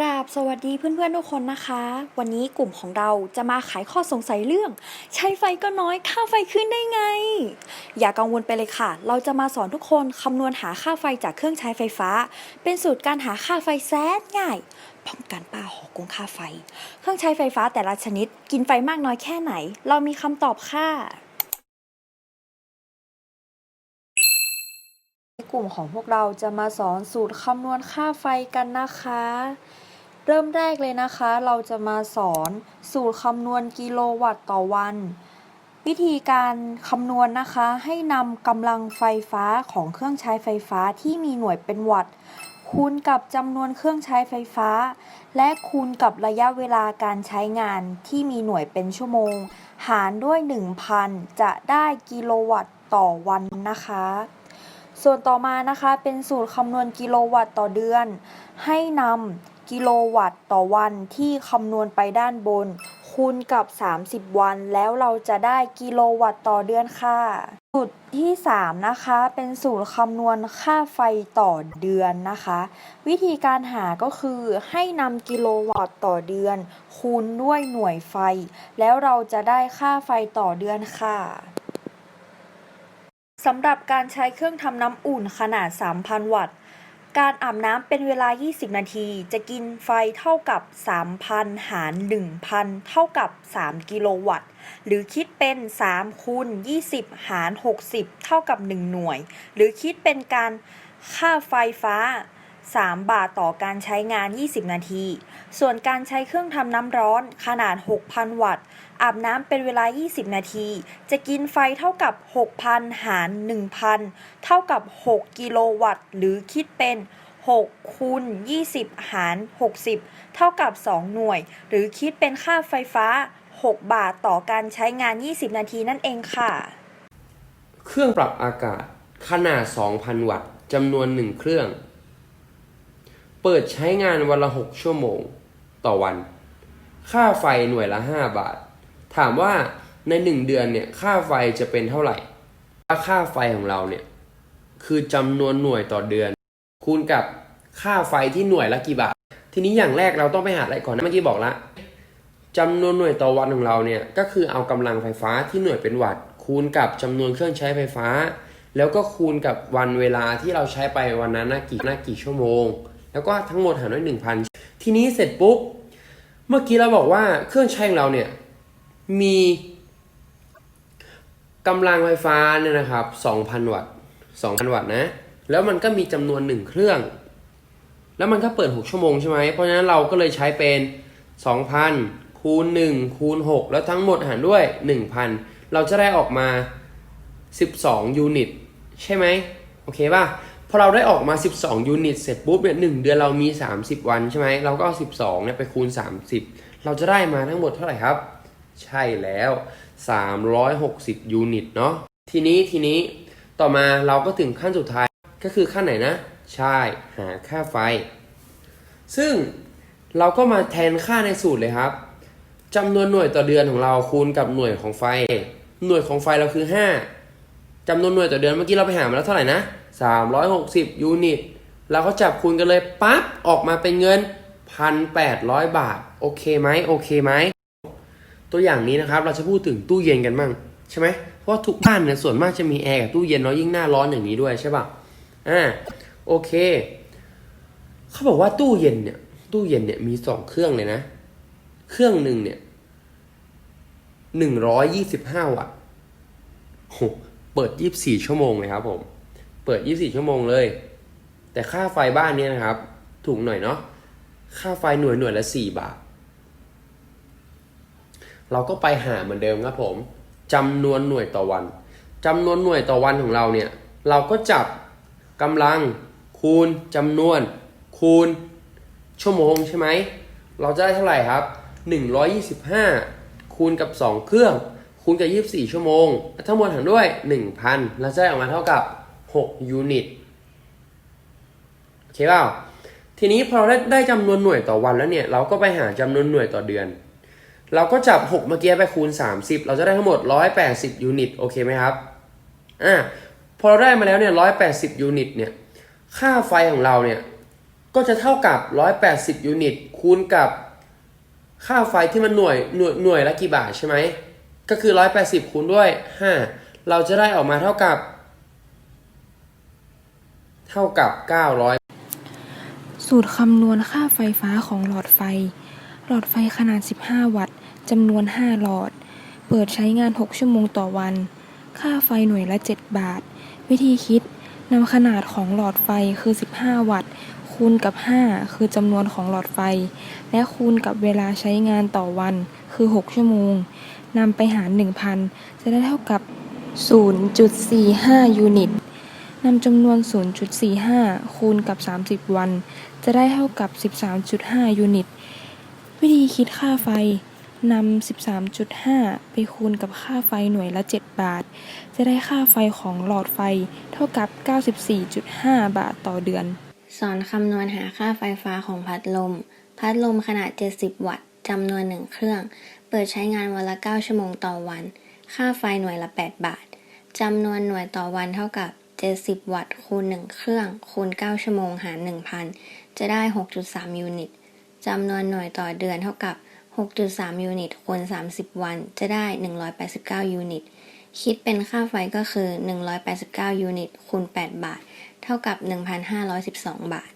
กราบสวัสดีเพื่อนๆทุกคนนะคะ วันนี้กลุ่มของเราจะมาไขข้อสงสัยเรื่อง ใช้ไฟก็น้อยค่าไฟขึ้นได้ไง อย่ากังวลไปเลยค่ะ เราจะมาสอนทุกคนคำนวณหาค่าไฟจากเครื่องใช้ไฟฟ้า เป็นสูตรการหาค่าไฟแสนง่ายป้องกันป้าหอกงค่าไฟ เครื่องใช้ไฟฟ้าแต่ละชนิด กินไฟมากน้อยแค่ไหน เรามีคำตอบค่ะกลุ่มของพวกเราจะมาสอนสูตรคำนวณค่าไฟกันนะคะ เริ่มแรกเลยนะคะ เราจะมาสอนสูตรคำนวณกิโลวัตต์ต่อวัน วิธีการคำนวณนะคะ ให้นำกำลังไฟฟ้าของเครื่องใช้ไฟฟ้าที่มีหน่วยเป็นวัตต์คูณกับจำนวนเครื่องใช้ไฟฟ้า และคูณกับระยะเวลาการใช้งานที่มีหน่วยเป็นชั่วโมง หารด้วย 1,000 จะได้กิโลวัตต์ต่อวันนะคะ ส่วนต่อมานะคะเป็นสูตรคำนวณกิโลวัตต์ต่อเดือน ให้นำ กิโลวัตต์ต่อวันที่คำนวณไปด้านบน คูณกับ 30 วัน แล้วเราจะได้กิโลวัตต์ต่อเดือนค่ะสูตรที่ 3 นะคะ เป็นสูตรคำนวณค่าไฟต่อเดือนนะคะ วิธีการหาก็คือให้นำกิโลวัตต์ต่อเดือน คูณด้วยหน่วยไฟ แล้วเราจะได้ค่าไฟต่อเดือนค่ะสำหรับการใช้เครื่องทำน้ำอุ่นขนาด 3,000 วัตต์ การอาบน้ำเป็นเวลา 20 นาที จะกินไฟเท่ากับ 3,000 หาร 1,000 เท่ากับ 3 กิโลวัตต์ หรือคิดเป็น 3 คูณ 20 หาร 60 เท่ากับ 1 หน่วย หรือคิดเป็นการค่าไฟฟ้า 3 บาทต่อการใช้งาน 20 นาที ส่วนการใช้เครื่องทำน้ำร้อนขนาด 6,000 วัตต์ อาบน้ำเป็นเวลา 20 นาที จะกินไฟเท่ากับ 6,000 หาร 1,000 เท่ากับ 6 กิโลวัตต์ หรือคิดเป็น 6คูณ20 หาร 60 เท่ากับ 2 หน่วย หรือคิดเป็นค่าไฟฟ้า 6 บาทต่อการใช้งาน 20 นาทีนั่นเองค่ะ เครื่องปรับอากาศขนาด 2,000 วัตต์จำนวน 1 เครื่อง เปิดใช้งานวันละ 6 ชั่วโมงต่อวัน ค่าไฟหน่วยละ 5 บาท ถามว่าใน 1 เดือนเนี่ยค่าไฟจะเป็นเท่าไหร่ค่าไฟของเราเนี่ยคือจำนวนหน่วยต่อเดือน คูณกับค่าไฟที่หน่วยละกี่บาท ทีนี้อย่างแรกเราต้องไปหาอะไรก่อนนะเมื่อกี้บอกละจำนวนหน่วยต่อวันของเราเนี่ยก็คือเอากำลังไฟฟ้าที่หน่วยเป็นวัตต์คูณกับจำนวนเครื่องใช้ไฟฟ้า แล้วก็คูณกับวันเวลาที่เราใช้ไปวันนั้นนะกี่นะกี่ชั่วโมง แล้วก็ทั้งหมดหารด้วย 1,000 ทีนี้เสร็จปุ๊บ เมื่อกี้เราบอกว่าเครื่องใช้ของเราเนี่ย มีกำลังไฟฟ้าเนี่ยนะครับ 2,000 วัตต์ 2,000 วัตต์นะ แล้วมันก็มีจำนวน 1 เครื่อง แล้วมันก็เปิด 6 ชั่วโมงใช่ไหม เพราะฉะนั้นเราก็เลยใช้เป็น 2,000 คูณ 1 คูณ 6 แล้วทั้งหมดหารด้วย 1,000 เราจะได้ออกมา 12 ยูนิต ใช่ไหม โอเคป่ะ พอเราได้ออกมา 12 ยูนิตเสร็จปุ๊บเนี่ยหเดือนเรามี 30 วันใช่ไหมเราก็เอา 12เนี่ยไปคูณ 30 เราจะได้มาทั้งหมดเท่าไหร่ครับ ใช่แล้ว 360 ยูนิตเนาะทีนี้ทีนี้ต่อมาเราก็ถึงขั้นสุดท้ายก็คือขั้นไหนนะ ใช่หาค่าไฟ ซึ่งเราก็มาแทนค่าในสูตรเลยครับจำนวนหน่วยต่อเดือนของเราคูณกับหน่วยของไฟ หน่วยของไฟเราคือ 5 จำนวนหน่วยต่อเดือนเมื่อกี้เราไปหามาแล้วเท่าไหร่นะ 360 ยูนิต เราก็จับคูณกันเลยปั๊บ ออกมาเป็นเงิน 1,800 บาท โอเคไหมโอเคไหม ตัวอย่างนี้นะครับ เราจะพูดถึงตู้เย็นกันบ้างใช่ไหม เพราะทุกบ้านเนี่ยส่วนมากจะมีแอร์กับตู้เย็นเนาะยิ่งหน้าร้อนอย่างนี้ด้วยใช่ป่ะ อ่า โอเค เขาบอกว่าตู้เย็นเนี่ย ตู้เย็นเนี่ยมีสองเครื่องเลยนะ เครื่องหนึ่งเนี่ยหนึ่งร้อยยี่สิบห้าวัตต์ เปิดยี่บสี่ชั่วโมงเลยครับผม เปิดยี่บสี่ชั่วโมงเลย แต่ค่าไฟบ้านเนี้นะครับ ถูกหน่อยเนาะ ค่าไฟหน่วยหน่วยละสี่บาท เราก็ไปหาเหมือนเดิมครับผมจำนวนหน่วยต่อวันจำนวนหน่วยต่อวันของเราเนี่ย เราก็จับกำลังคูณจำนวน คูณ ชั่วโมงใช่ไหม เราจะได้เท่าไหร่ครับ 125 คูณกับ 2 เครื่อง ณกับ 24 ชั่วโมง ทั้งหมดหารด้วย 1,000เราจะได้ออกมาเท่ากับ 6 ยูนิต โอเคเปล่า ทีนี้พอเราได้ได้จำนวนหน่วยต่อวันแล้วเนี่ย เราก็ไปหาจำนวนหน่วยต่อเดือน เราก็จับ 6 เมื่อกี้ไปคูณ 30 เราจะได้ทั้งหมด 180 ยูนิต โอเคไหมครับ อ่า พอเราได้มาแล้วเนี่ย 180 ยูนิต เนี่ย ค่าไฟของเราเนี่ย ก็จะเท่ากับ 180 ยูนิต คูณกับค่าไฟที่มันหน่วยหน่วยหน่วยละกี่บาทใช่ไหม ก็คือ 180 คูณด้วย 5 เราจะได้ออกมาเท่ากับ เท่ากับ 900 สูตรคำนวณค่าไฟฟ้าของหลอดไฟ หลอดไฟขนาด 15 วัตต์จำนวน 5 หลอด เปิดใช้งาน 6 ชั่วโมงต่อวัน ค่าไฟหน่วยละ 7 บาท วิธีคิดนำขนาดของหลอดไฟคือ 15 วัตต์ คูณกับ 5 คือจำนวนของหลอดไฟ และคูณกับเวลาใช้งานต่อวันคือ 6 ชั่วโมงนำไปหาร 1,000 จะได้เท่ากับ 0.45 ยูนิตนำจำนวน 0.45 คูณกับ 30 วัน จะได้เท่ากับ 13.5 ยูนิต วิธีคิดค่าไฟนำ 13.5 ไปคูณกับค่าไฟหน่วยละ 7 บาท จะได้ค่าไฟของหลอดไฟเท่ากับ 94.5 บาทต่อเดือน สอนคำนวณหาค่าไฟฟ้าของพัดลม พัดลมขนาด 70 วัตต์จำนวน1เครื่อง เปิดใช้งานวันละ 9 ชั่วโมงต่อวัน ค่าไฟหน่วยละ 8 บาท จำนวนหน่วยต่อวันเท่ากับ 70 วัตต์คูณ 1 เครื่อง คูณ 9 ชั่วโมงหาร 1,000 จะได้ 6.3 ยูนิต จำนวนหน่วยต่อเดือนเท่ากับ 6.3 ยูนิตคูณ 30 วัน จะได้ 189 ยูนิต คิดเป็นค่าไฟก็คือ 189 ยูนิตคูณ 8 บาท เท่ากับ 1,512 บาท